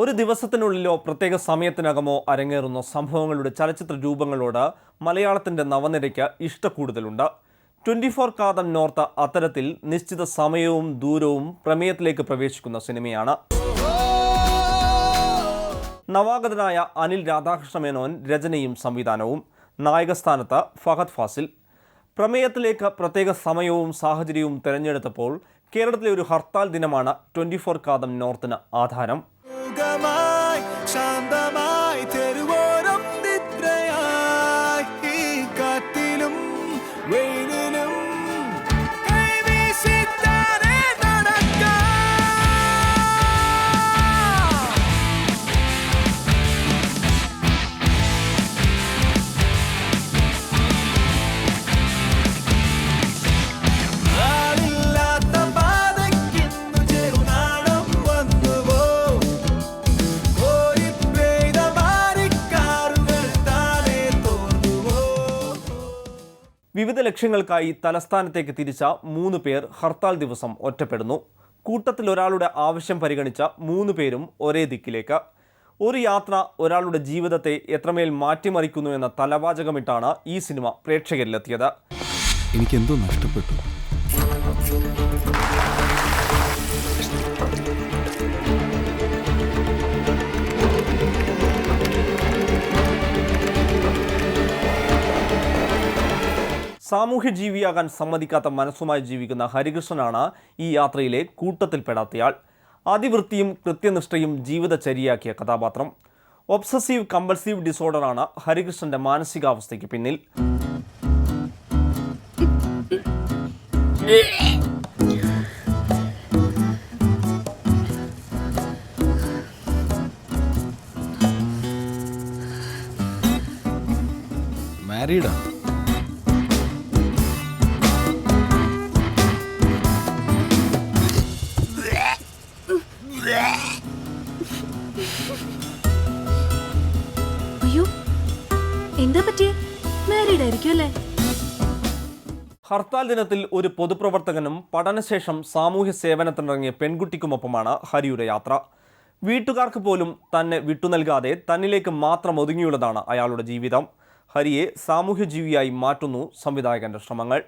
ഒരു ദിവസത്തിനുള്ളിലോ പ്രത്യേക സമയത്തിനകമോ അരങ്ങേറുന്ന സംഭവങ്ങളുടെ ചലച്ചിത്ര രൂപങ്ങളോട് മലയാളത്തിന്റെ നവനിരയ്ക്ക് ഇഷ്ടക്കൂടുതലുണ്ട്. ട്വന്റി ഫോർ കാതം നോർത്ത അത്തരത്തിൽ നിശ്ചിത സമയവും ദൂരവും പ്രമേയത്തിലേക്ക് പ്രവേശിക്കുന്ന സിനിമയാണ്. നവാഗതനായ അനിൽ രാധാകൃഷ്ണ മേനോൻ രചനയും സംവിധാനവും. നായകസ്ഥാനത്ത് ഫഹദ് ഫാസിൽ. പ്രമേയത്തിലേക്ക് പ്രത്യേക സമയവും സാഹചര്യവും തിരഞ്ഞെടുത്തപ്പോൾ കേരളത്തിലെ ഒരു ഹർത്താൽ ദിനമാണ് ട്വന്റി ഫോർ കാതം നോർത്തിന് ആധാരം. വിവിധ ലക്ഷ്യങ്ങൾക്കായി തലസ്ഥാനത്തേക്ക് തിരിച്ച മൂന്ന് പേർ ഹർത്താൽ ദിവസം ഒറ്റപ്പെടുന്നു. കൂട്ടത്തിൽ ഒരാളുടെ ആവശ്യം പരിഗണിച്ച മൂന്ന് പേരും ഒരേ ദിക്കിലേക്ക്. ഒരു യാത്ര ഒരാളുടെ ജീവിതത്തെ എത്രമേൽ മാറ്റിമറിക്കുന്നു എന്ന തലവാചകമിട്ടാണ് ഈ സിനിമ പ്രേക്ഷകരിലെത്തിയത്. എനിക്കെന്തോ നഷ്ടപ്പെട്ടു. സാമൂഹ്യ ജീവിയാകാൻ സമ്മതിക്കാത്ത മനസ്സുമായി ജീവിക്കുന്ന ഹരികൃഷ്ണനാണ് ഈ യാത്രയിലെ കൂട്ടത്തിൽപ്പെടാത്തയാൾ. അതിവൃത്തിയും കൃത്യനിഷ്ഠയും ജീവിതചര്യയാക്കിയ കഥാപാത്രം. ഒബ്സസീവ് കമ്പൾസീവ് ഡിസോർഡറാണ് ഹരികൃഷ്ണന്റെ മാനസികാവസ്ഥയ്ക്ക് പിന്നിൽ. മാരീഡാ എന്താ പറ്റിയേ? മാരീഡ് അല്ലേ? ഹർത്താൽ ദിനത്തിൽ ഒരു പൊതുപ്രവർത്തകനും പഠനശേഷം സാമൂഹ്യ സേവനത്തിനിറങ്ങിയ പെൺകുട്ടിക്കുമൊപ്പമാണ് ഹരിയുടെ യാത്ര. വീട്ടുകാർക്ക് പോലും തന്നെ വിട്ടുനൽകാതെ തന്നിലേക്ക് മാത്രം ഒതുങ്ങിയുള്ളതാണ് അയാളുടെ ജീവിതം. ഹരിയെ സാമൂഹ്യജീവിയായി മാറ്റുന്നു സംവിധായകന്റെ ശ്രമങ്ങൾ.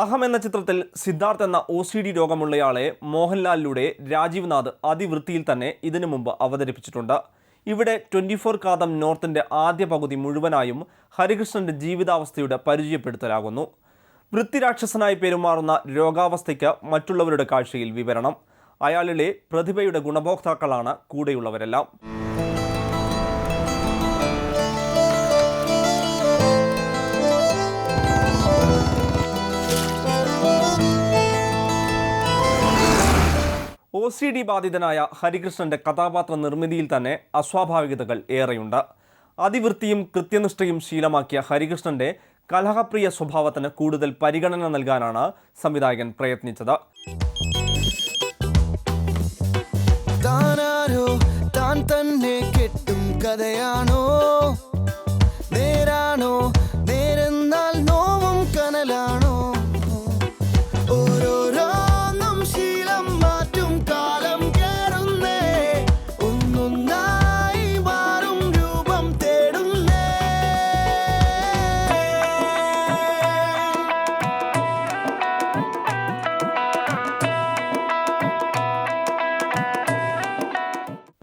അഹം എന്ന ചിത്രത്തിൽ സിദ്ധാർത്ഥ് എന്ന ഒ സി ഡി രോഗമുള്ളയാളെ മോഹൻലാലിലൂടെ രാജീവ് നാഥ് അതിവൃത്തിയിൽ തന്നെ ഇതിനു മുമ്പ് അവതരിപ്പിച്ചിട്ടുണ്ട്. ഇവിടെ ട്വന്റി ഫോർ കാതം നോർത്തിന്റെ ആദ്യ പകുതി മുഴുവനായും ഹരികൃഷ്ണന്റെ ജീവിതാവസ്ഥയുടെ പരിചയപ്പെടുത്തലാകുന്നു. വൃത്തിരാക്ഷസനായി പെരുമാറുന്ന രോഗാവസ്ഥയ്ക്ക് മറ്റുള്ളവരുടെ കാഴ്ചയിൽ വിവരണം. അയാളിലെ പ്രതിഭയുടെ ഗുണഭോക്താക്കളാണ് കൂടെയുള്ളവരെല്ലാം. ഒ സി ഡി ബാധിതനായ ഹരികൃഷ്ണന്റെ കഥാപാത്ര നിർമ്മിതിയിൽ തന്നെ അസ്വാഭാവികതകൾ ഏറെയുണ്ട്. അതിവൃത്തിയും കൃത്യനിഷ്ഠയും ശീലമാക്കിയ ഹരികൃഷ്ണന്റെ കലഹപ്രിയ സ്വഭാവത്തിന് കൂടുതൽ പരിഗണന നൽകാനാണ് സംവിധായകൻ പ്രയത്നിച്ചത്. കഥയാണോ?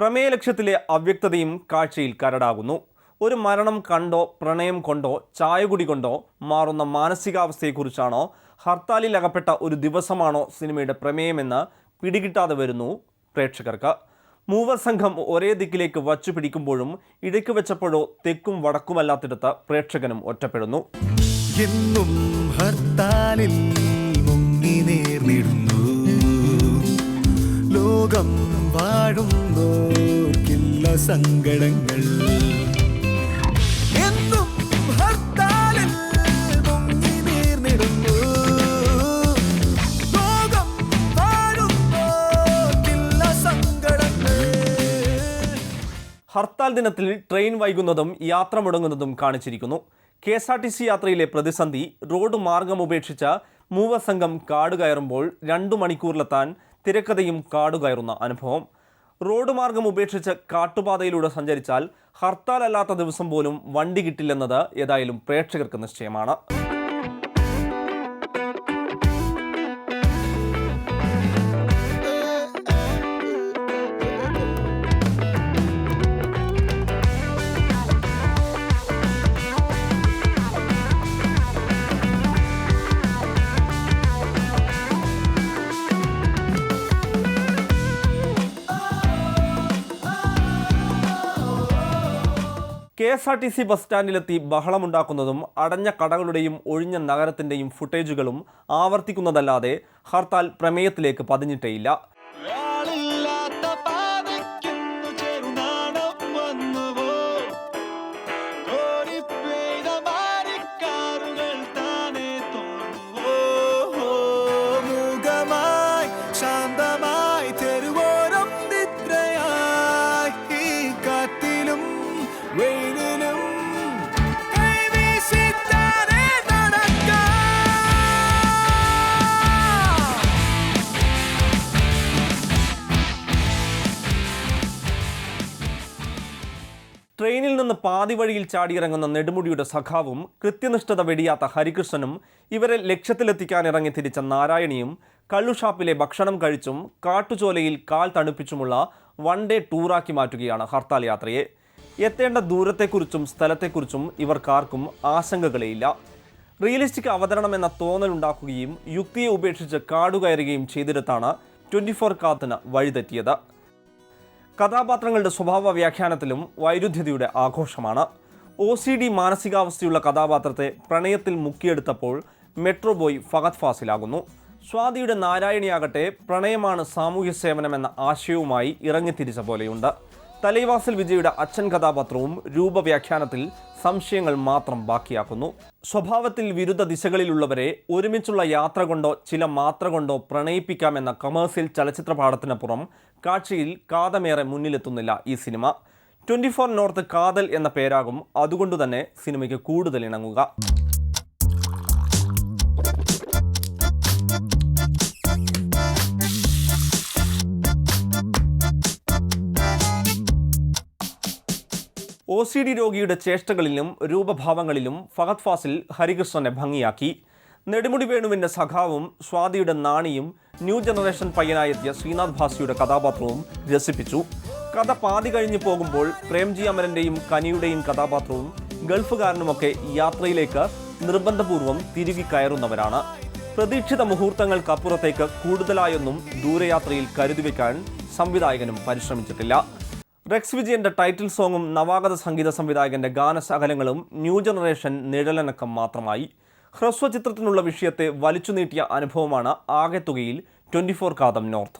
പ്രമേയ ലക്ഷ്യത്തിലെ അവ്യക്തതയും കാഴ്ചയിൽ കരടാകുന്നു. ഒരു മരണം കണ്ടോ പ്രണയം കൊണ്ടോ ചായകുടി കൊണ്ടോ മാറുന്ന മാനസികാവസ്ഥയെക്കുറിച്ചാണോ ഹർത്താലിൽ അകപ്പെട്ട ഒരു ദിവസമാണോ സിനിമയുടെ പ്രമേയമെന്ന് പിടികിട്ടാതെ വരുന്നു പ്രേക്ഷകർക്ക്. മൂവർ സംഘം ഒരേ ദിക്കിലേക്ക് വച്ചു പിടിക്കുമ്പോഴും ഇടയ്ക്ക് വെച്ചപ്പോഴോ തെക്കും വടക്കുമല്ലാത്തിടത്ത് പ്രേക്ഷകനും ഒറ്റപ്പെടുന്നു. എന്നും ഹർത്താലിൽ ലോകം വാഴുന്നോർക്കില്ല സങ്കടങ്ങൾ. ഹർത്താൽ ദിനത്തിൽ ട്രെയിൻ വൈകുന്നതും യാത്ര മുടങ്ങുന്നതും കാണിച്ചിരിക്കുന്നു. K S R T C യാത്രയിലെ പ്രതിസന്ധി റോഡ് മാർഗം ഉപേക്ഷിച്ച മൂവസംഘം കാട് കയറുമ്പോൾ രണ്ടു മണിക്കൂറിലെത്താൻ തിരക്കഥയും കാടുകയറുന്ന അനുഭവം. റോഡ് മാർഗം ഉപേക്ഷിച്ച് കാട്ടുപാതയിലൂടെ സഞ്ചരിച്ചാൽ ഹർത്താൽ അല്ലാത്ത ദിവസം പോലും വണ്ടി കിട്ടില്ലെന്നത് ഏതായാലും പ്രേക്ഷകർക്ക് നിശ്ചയമാണ്. K S R T C bus സ്റ്റാൻഡിലെത്തി ബഹളമുണ്ടാക്കുന്നതും അടഞ്ഞ കടകളുടെയും ഒഴിഞ്ഞ നഗരത്തിന്റെയും ഫുട്ടേജുകളും ആവർത്തിക്കുന്നതല്ലാതെ ഹർത്താൽ പ്രമേയത്തിലേക്ക് പതിഞ്ഞിട്ടേയില്ല. ട്രെയിനിൽ നിന്ന് പാതി വഴിയിൽ ചാടിയിറങ്ങുന്ന നെടുമുടിയുടെ സഖാവും കൃത്യനിഷ്ഠത വെടിയാത്ത ഹരികൃഷ്ണനും ഇവരെ ലക്ഷ്യത്തിലെത്തിക്കാൻ ഇറങ്ങി തിരിച്ച നാരായണിയും കള്ളുഷാപ്പിലെ ഭക്ഷണം കഴിച്ചും കാട്ടുചോലയിൽ കാൽ തണുപ്പിച്ചുമുള്ള വൺ ഡേ ടൂറാക്കി മാറ്റുകയാണ് ഹർത്താൽ യാത്രയെ. എത്തേണ്ട ദൂരത്തെക്കുറിച്ചും സ്ഥലത്തെക്കുറിച്ചും ഇവർക്കാർക്കും ആശങ്കകളേയില്ല റിയലിസ്റ്റിക് അവതരണം എന്ന തോന്നലുണ്ടാക്കുകയും യുക്തിയെ ഉപേക്ഷിച്ച് കാടുകയറുകയും ചെയ്തിടത്താണ് ട്വന്റി ഫോർ കാത്തിന് വഴിതെറ്റിയത്. കഥാപാത്രങ്ങളുടെ സ്വഭാവ വ്യാഖ്യാനത്തിലും വൈരുദ്ധ്യതയുടെ ആഘോഷമാണ്. ഒ സി ഡി മാനസികാവസ്ഥയുള്ള കഥാപാത്രത്തെ പ്രണയത്തിൽ മുക്കിയെടുത്തപ്പോൾ മെട്രോ ബോയ് ഫഹദ് ഫാസിലാകുന്നു. സ്വാതിയുടെ നാരായണിയാകട്ടെ പ്രണയമാണ് സാമൂഹ്യ സേവനമെന്ന ആശയവുമായി ഇറങ്ങിത്തിരിച്ച പോലെയുണ്ട്. തലൈവാസൽ വിജയുടെ അച്ഛൻ കഥാപാത്രവും രൂപവ്യാഖ്യാനത്തിൽ സംശയങ്ങൾ മാത്രം ബാക്കിയാക്കുന്നു. സ്വഭാവത്തിൽ വിരുദ്ധ ദിശകളിലുള്ളവരെ ഒരുമിച്ചുള്ള യാത്ര കൊണ്ടോ ചില മാത്ര കൊണ്ടോ പ്രണയിപ്പിക്കാമെന്ന കമേഴ്സ്യൽ ചലച്ചിത്ര പാഠത്തിനപ്പുറം കാഴ്ചയിൽ കാതമേറെ മുന്നിലെത്തുന്നില്ല ഈ സിനിമ. ട്വന്റി ഫോർ നോർത്ത് കാതൽ എന്ന പേരാകും അതുകൊണ്ടുതന്നെ സിനിമയ്ക്ക് കൂടുതൽ ഇണങ്ങുക. സി ഡി രോഗിയുടെ ചേഷ്ടകളിലും രൂപഭാവങ്ങളിലും ഫഹദ് ഫാസിൽ ഹരികൃഷ്ണനെ ഭംഗിയാക്കി. നെടുമുടി വേണുവിന്റെ സഖാവും സ്വാതിയുടെ നാണിയും ന്യൂ ജനറേഷൻ പയ്യനായെത്തിയ ശ്രീനാഥ് ഭാസിയുടെ കഥാപാത്രവും രസിപ്പിച്ചു. കഥ പാതി കഴിഞ്ഞു പോകുമ്പോൾ പ്രേംജി അമരന്റെയും കനിയുടെയും കഥാപാത്രവും ഗൾഫുകാരനുമൊക്കെ യാത്രയിലേക്ക് നിർബന്ധപൂർവം തിരികെ കയറുന്നവരാണ്. പ്രതീക്ഷിത മുഹൂർത്തങ്ങൾക്കപ്പുറത്തേക്ക് കൂടുതലായൊന്നും ദൂരയാത്രയിൽ കരുതിവെക്കാൻ സംവിധായകനും പരിശ്രമിച്ചിട്ടില്ല. റെക്സ് വിജയന്റെ ടൈറ്റിൽ സോങ്ങും നവാഗത സംഗീത സംവിധായകന്റെ ഗാനശകലങ്ങളും ന്യൂ ജനറേഷൻ നിഴലനക്കം മാത്രമായി. ഹ്രസ്വ ചിത്രത്തിനുള്ള വിഷയത്തെ വലിച്ചു നീട്ടിയ അനുഭവമാണ് ആകെത്തുകയിൽ ട്വന്റി ഫോർ കാതം നോർത്ത്.